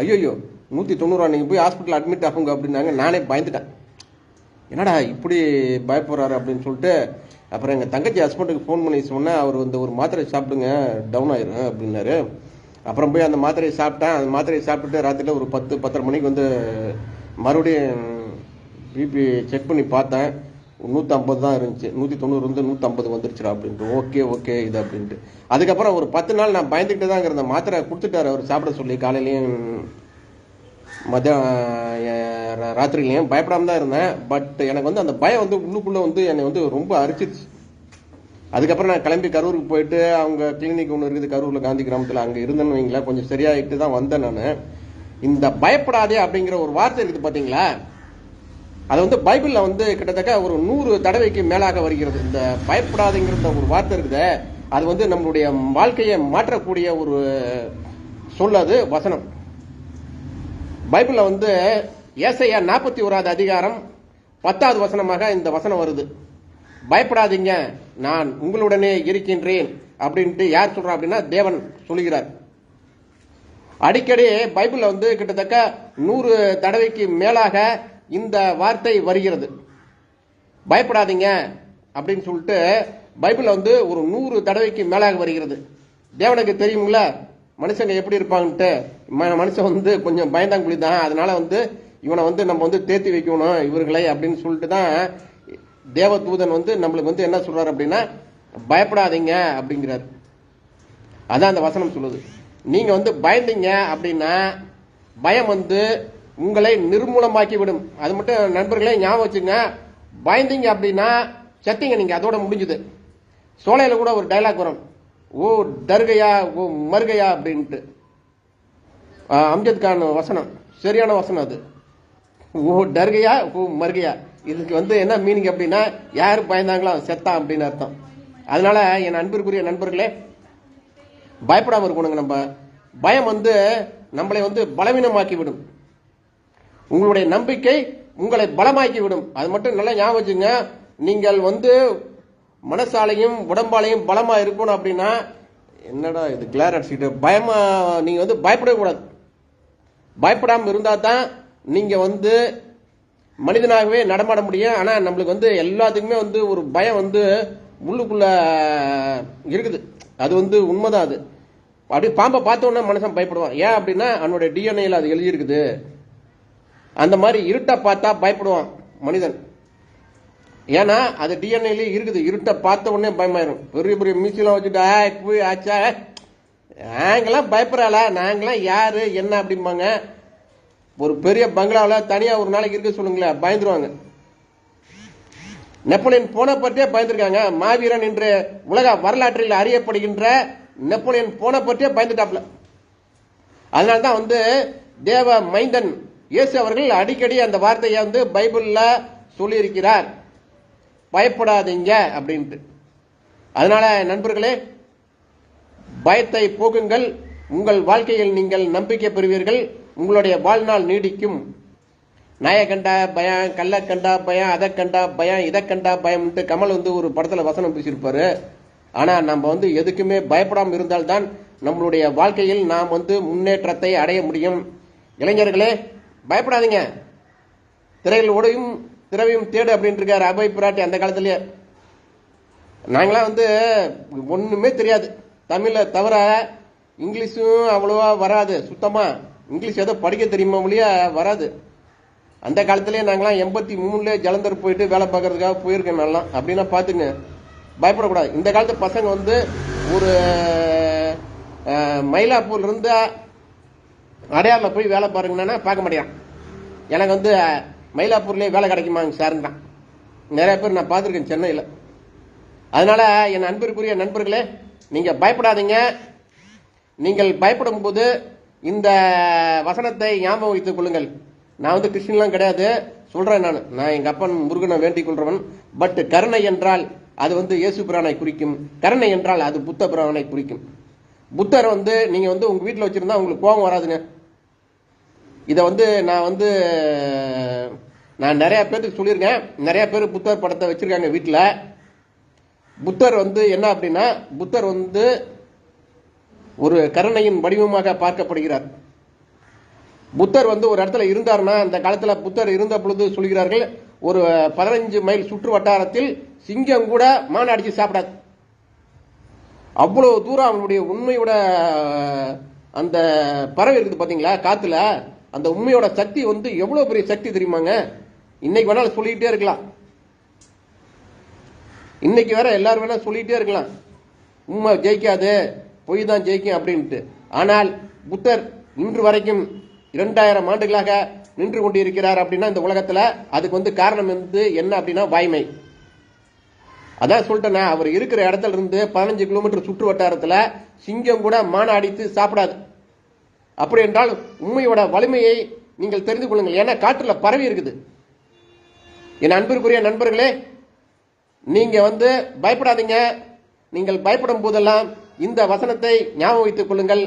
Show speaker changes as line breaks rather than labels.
ஐயோ நூற்றி தொண்ணூறுவா நீங்கள் போய் ஹாஸ்பிட்டல் அட்மிட் ஆகுங்க அப்படின்னாங்க. நானே பயந்துட்டேன். என்னடா இப்படி பயப்படுறாரு அப்படின்னு சொல்லிட்டு அப்புறம் எங்கள் தங்கச்சி ஹஸ்பண்டுக்கு ஃபோன் பண்ணி சொன்னேன். அவர் வந்து ஒரு மாத்திரை சாப்பிடுங்க டவுன் ஆயிரும் அப்படின்னாரு. அப்புறம் போய் அந்த மாத்திரையை சாப்பிட்டேன். அந்த மாத்திரையை சாப்பிட்டுட்டு ராத்திரியில் ஒரு பத்து பத்தரை மணிக்கு வந்து மறுபடியும் பிபி செக் பண்ணி பார்த்தேன். நூற்றம்பது தான் இருந்துச்சு. நூற்றி தொண்ணூறு வந்து நூற்றம்பது வந்துருச்சுடா அப்படின்ட்டு. ஓகே ஓகே இது அப்படின்ட்டு. அதுக்கப்புறம் ஒரு பத்து நாள் நான் பயந்துக்கிட்டு தான் இருந்தேன். மாத்திரை கொடுத்துட்டாரு. அவர் சாப்பிட சொல்லி காலையிலையும் மதியம் ராத்திரிலையும் பயப்படாமல் தான் இருந்தேன். பட் எனக்கு வந்து அந்த பயம் வந்து உள்ளுக்குள்ளே வந்து என்னை வந்து ரொம்ப அரிச்சிருச்சு. அதுக்கப்புறம் நான் கிளம்பி கரூருக்கு போயிட்டு அவங்க கிளினிக் ஒன்று இருக்குது கரூரில் காந்தி கிராமத்தில். அங்கே இருந்தேன்னு வைங்களேன். கொஞ்சம் சரியாயிட்டு தான் வந்தேன் நான். இந்த பயப்படாதே அப்படிங்கிற ஒரு வார்த்தை இருக்குது பார்த்தீங்களா அது வந்து பைபிளில் வந்து கிட்டத்தட்ட ஒரு நூறு தடவைக்கு மேலாக வருகிறது. இந்த பயப்படாதுங்கிற ஒரு வார்த்தை இருக்குது. அது வந்து நம்மளுடைய வாழ்க்கையை மாற்றக்கூடிய ஒரு சொல் அது வசனம். பைபிளில் வந்து ஏசையா நாற்பத்தி ஓராவது அதிகாரம் பத்தாவது வசனமாக இந்த வசனம் வருது. பயப்படாதீங்க நான் உங்களுடனே இருக்கின்றேன் அப்படின்ட்டு யார் சொல்றா அப்படின்னா தேவன் சொல்லுகிறார். அடிக்கடி பைபிளில் வந்து கிட்டத்தட்ட நூறு தடவைக்கு மேலாக இந்த வார்த்தை வருகிறது. பயப்படாதீங்க அப்படின்னு சொல்லிட்டு பைபிளில் வந்து ஒரு நூறு தடவைக்கு மேலாக வருகிறது. தேவனுக்கு தெரியுங்கள மனுஷங்க எப்படி இருப்பாங்கன்ட்டு. ம- மனுஷன் வந்து கொஞ்சம் பயந்தாங்குழி தான். அதனால வந்து இவனை வந்து நம்ம வந்து தேத்தி வைக்கணும் இவர்களை அப்படின்னு சொல்லிட்டு தான் தேவதூதன் வந்து நம்மளுக்கு வந்து என்ன சொல்றாரு அப்படின்னா பயப்படாதீங்க அப்படிங்கிறார். அதான் அந்த வசனம் சொல்லுது. நீங்க வந்து பயந்தீங்க அப்படின்னா பயம் வந்து உங்களை நிர்மூலமாக்கி விடும் அது மட்டும் நண்பர்களே ஞாபகம் வச்சுங்க பயந்தீங்க அப்படின்னா செத்தீங்க நீங்க அதோட முடிஞ்சுது. சோலையில கூட ஒரு டைலாக் வரும். ஓ தர்கையா ஓ மருகையா அப்படின்ட்டு. அம்ஜத் கான் வசனம். சரியான வசனம் அது. ஓ டர்கையா ஓ மருகையா. இதுக்கு வந்து என்ன மீனிங் அப்படின்னா யார் பயந்தாங்களோ செத்தான் அப்படின்னு அர்த்தம். அதனால என் அன்பிற்குரிய நண்பர்களே பயப்படாமல் இருக்கணுங்க நம்ம. பயம் வந்து நம்மளை வந்து பலவீனமாக்கி விடும் உங்களுடைய நம்பிக்கை உங்களை பலமாக்கி விடும் அது மட்டும் நல்லா ஞாபகம் வச்சுங்க நீங்கள் வந்து மனசாலையும் உடம்பாலையும் பலமா இருக்கணும் அப்படின்னா என்னடா இது கிளார் அடிச்சுக்கிட்டு பயமா நீங்க வந்து பயப்படக்கூடாது பயப்படாமல் இருந்தால் தான் நீங்க வந்து மனிதனாகவே நடமாட முடியும். ஆனா நம்மளுக்கு வந்து எல்லாத்துக்குமே வந்து ஒரு பயம் வந்து உள்ளுக்குள்ள இருக்குது. அது வந்து உண்மைதான் அது. அப்படியே பாம்பை பார்த்த உடனே மனுஷன் பயப்படுவான். ஏன் அப்படின்னா அவனுடைய டிஎன்ஏல அது எழுதியிருக்குது. அந்த மாதிரி இருட்டை பார்த்தா பயப்படுவான் மனிதன். ஏன்னா அது டிஎன்ஏல இருக்குது. இருட்டை பார்த்த உடனே பயமாயிரும். பெரிய பெரிய மீசெல்லாம் வச்சுட்டு ஆ போய் ஆச்சா? நாங்களாம் பயப்படுறாள. நாங்களாம் யாரு என்ன அப்படிம்பாங்க. ஒரு பெரிய பங்களாவில் தனியாக ஒரு நாளைக்கு இருக்க சொல்லுங்களேன் பயந்துருவாங்க. நெப்போலியன் போன பற்றியே பயந்துருக்காங்க. மாவீரன் என்று உலக வரலாற்றில் அறியப்படுகின்ற நெப்போலியன் போன பற்றியே பயந்துட்டாப்ல. அதனால்தான் வந்து தேவ மைந்தன் இயேசு அவர்கள் அடிக்கடி அந்த வார்த்தையை வந்து பைபிளில் சொல்லியிருக்கிறார். பயப்படாதீங்க அப்படின்ட்டு. அதனால நண்பர்களே பயத்தை போக்குங்கள். உங்கள் வாழ்க்கையில் நீங்கள் நம்பிக்கை பெறுவீர்கள். உங்களுடைய வாழ்நாள் நீடிக்கும். நாயை கண்டா பயம் கல்லை கண்டா பயம் அதை கண்டா பயம் இதை கண்டா பயம்ன்ட்டு கமல் வந்து ஒரு படத்தில் வசனம் பேசியிருப்பாரு. ஆனால் நம்ம வந்து எதுக்குமே பயப்படாமல் இருந்தால்தான் நம்மளுடைய வாழ்க்கையில் நாம் வந்து முன்னேற்றத்தை அடைய முடியும். இளைஞர்களே பயப்படாதீங்க. திரையில் ஓடையும் திரவையும் தேடு அப்படின்ட்டு இருக்காரு அபய் பிராட்டி அந்த காலத்திலேயே. நாங்களாம் வந்து ஒன்றுமே தெரியாது. தமிழை தவிர இங்கிலீஷும் அவ்வளோவா வராது. சுத்தமாக இங்கிலீஷ் ஏதோ படிக்க தெரியுமா மொழியா வராது. அந்த காலத்திலேயே நாங்களாம் எண்பத்தி மூணுலேயே ஜலந்தர் போயிட்டு வேலை பார்க்கறதுக்காக போயிருக்கேன் நல்லா அப்படின்னா பார்த்துங்க பயப்படக்கூடாது. இந்த காலத்து பசங்க வந்து ஒரு மயிலாப்பூர்லேருந்து அடையாரில் போய் வேலை பாருங்கன்னா பார்க்க மாட்டேன் எனக்கு வந்து மயிலாப்பூர்லேயே வேலை கிடைக்குமாங்க சாருங்கிறான் நிறைய பேர் நான் பார்த்துருக்கேன் சென்னையில். அதனால என் அன்பிற்குரிய நண்பர்களே நீங்கள் பயப்படாதீங்க. நீங்கள் பயப்படும் போது இந்த வசனத்தை ஞாபகம் வைத்துக் கொள்ளுங்கள். நான் வந்து கிறிஸ்டின்லாம் கிடையாது. சொல்றேன் நான். நான் எங்கள் அப்பன் முருகனை வேண்டிக் கொள்றவன். பட் கருணை என்றால் அது வந்து இயேசு பிரானை குறிக்கும். கருணை என்றால் அது புத்த பிரானை குறிக்கும். புத்தர் வந்து நீங்கள் வந்து உங்கள் வீட்டில் வச்சுருந்தா உங்களுக்கு கோபம் வராதுங்க இதை வந்து நான் வந்து நான் நிறையா பேருக்கு சொல்லியிருக்கேன். நிறையா பேர் புத்தர் படத்தை வச்சுருக்காங்க வீட்டில் புத்தர் வந்து என்ன அப்படின்னா புத்தர் வந்து ஒரு கருணையின் வடிவமாக பார்க்கப்படுகிறார். புத்தர் வந்து ஒரு இடத்துல இருந்தார்னா அந்த காலத்தில் புத்தர் இருந்த பொழுது சொல்கிறார்கள் ஒரு பதினஞ்சு மைல் சுற்று வட்டாரத்தில் சிங்கம் கூட மான் அடித்து சாப்பிடாது. அவ்வளோ தூரம் அவனுடைய உண்மையோட அந்த பறவை இருக்குது பார்த்தீங்களா காற்றுல அந்த உண்மையோட சக்தி வந்து எவ்வளவு பெரிய சக்தி தெரியுமாங்க? இன்னைக்கு வேணாலும் சொல்லிக்கிட்டே இருக்கலாம். இன்னைக்கு வேற எல்லாரும் வேணா சொல்லிட்டே இருக்கலாம். உண்மை ஜெயிக்காது பொய் தான் ஜெயிக்கும் அப்படின்ட்டு. ஆனால் புத்தர் இன்று வரைக்கும் இரண்டாயிரம் ஆண்டுகளாக நின்று கொண்டிருக்கிறார் அப்படின்னா இந்த உலகத்துல அதுக்கு வந்து காரணம் வந்து என்ன அப்படின்னா வாய்மை. அதான் சொல்லிட்டேன்னா அவர் இருக்கிற இடத்துல இருந்து பதினஞ்சு கிலோமீட்டர் சுற்று வட்டாரத்துல சிங்கம் கூட மானை அடித்து சாப்பிடாது. அப்படி என்றால் உண்மையோட வலிமையை நீங்கள் தெரிந்து கொள்ளுங்கள். ஏன்னா காற்றுல பரவி இருக்குது. என் அன்பிற்குரிய நண்பர்களே நீங்க வந்து பயப்படாதீங்க. நீங்கள் பயப்படும் போதெல்லாம் இந்த வசனத்தை ஞாபகம் வைத்துக் கொள்ளுங்கள்.